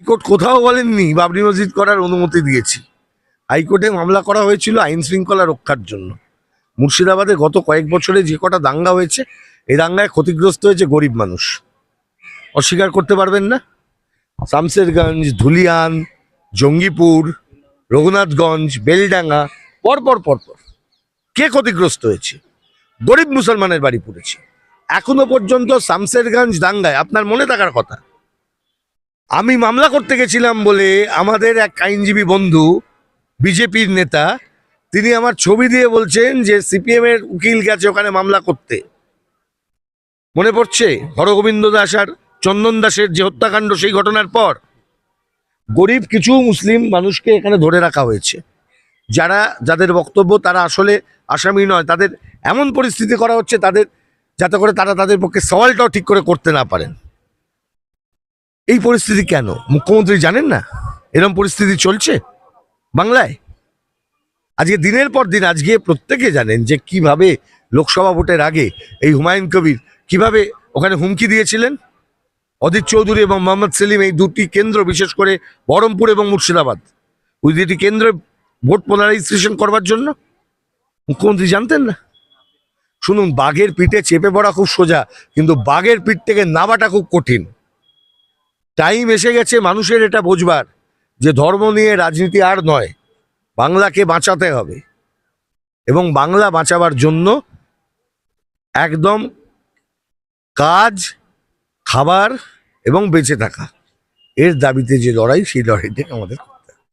High court কোথাও বলেননি, বাবরি মসজিদ করার অনুমতি দিয়েছি। হাইকোর্টে মামলা করা হয়েছিল আইন শৃঙ্খলা রক্ষার জন্য। মুর্শিদাবাদে গত কয়েক বছরে যে কটা দাঙ্গা হয়েছে, এই দাঙ্গায় ক্ষতিগ্রস্ত হয়েছে গরিব মানুষ। অস্বীকার করতে পারবেন না? শামসেরগঞ্জ ধুলিয়ান, জঙ্গিপুর, রঘুনাথগঞ্জ, বেলডাঙ্গা, পরপর পরপর। কে ক্ষতিগ্রস্ত হয়েছে? গরিব মুসলমানের বাড়ি পড়েছে। এখনও পর্যন্ত শামসেরগঞ্জ দাঙ্গায় আপনার মনে থাকার কথা। আমি মামলা করতে গেছিলাম বলে আমাদের এক আইনজীবী বন্ধু, বিজেপির নেতা, তিনি আমার ছবি দিয়ে বলছেন যে সিপিএম এর উকিল গেছে ওখানে মামলা করতে। মনে পড়ছে? হরগোবিন্দ দাস আর চন্দন দাসের যে হত্যাকাণ্ড সেই ঘটনার পর গরিব কিছু মুসলিম মানুষকে এখানে ধরে রাখা হয়েছে। যারা, যাদের বক্তব্য তারা আসলে আসামি নয়, তাদের এমন পরিস্থিতি করা হচ্ছে তাদের, যাতে করে তারা তাদের পক্ষে সওয়ালটাও ঠিক করে করতে না পারেন। এই পরিস্থিতি কেন? মুখ্যমন্ত্রী জানেন না? এরকম পরিস্থিতি চলছে বাংলায়? আজকে দিনের পর দিন, আজকে প্রত্যেকে জানেন যে কীভাবে লোকসভা ভোটের আগে এই হুমায়ুন কবির কীভাবে ওখানে হুমকি দিয়েছিলেন? অদিত চৌধুরী এবং মোহাম্মদ সেলিম এই দুটি কেন্দ্র, বিশেষ করে বহরমপুর এবং মুর্শিদাবাদ, ওই দুটি কেন্দ্রে ভোট পোলারাইজেশন করবার জন্য? মুখ্যমন্ত্রী জানতেন না? শুনুন, বাঘের পিঠে চেপে পড়া খুব সোজা, কিন্তু বাঘের পিঠ থেকে নামাটা খুব কঠিন। টাইম এসে গেছে মানুষের এটা বোঝবার যে ধর্ম নিয়ে রাজনীতি আর নয়, বাংলাকে বাঁচাতে হবে এবং বাংলা বাঁচাবার জন্য একদম কাজ, খাবার এবং বেঁচে থাকা, এর দাবিতে যে লড়াই, সেই লড়াইতে আমাদের।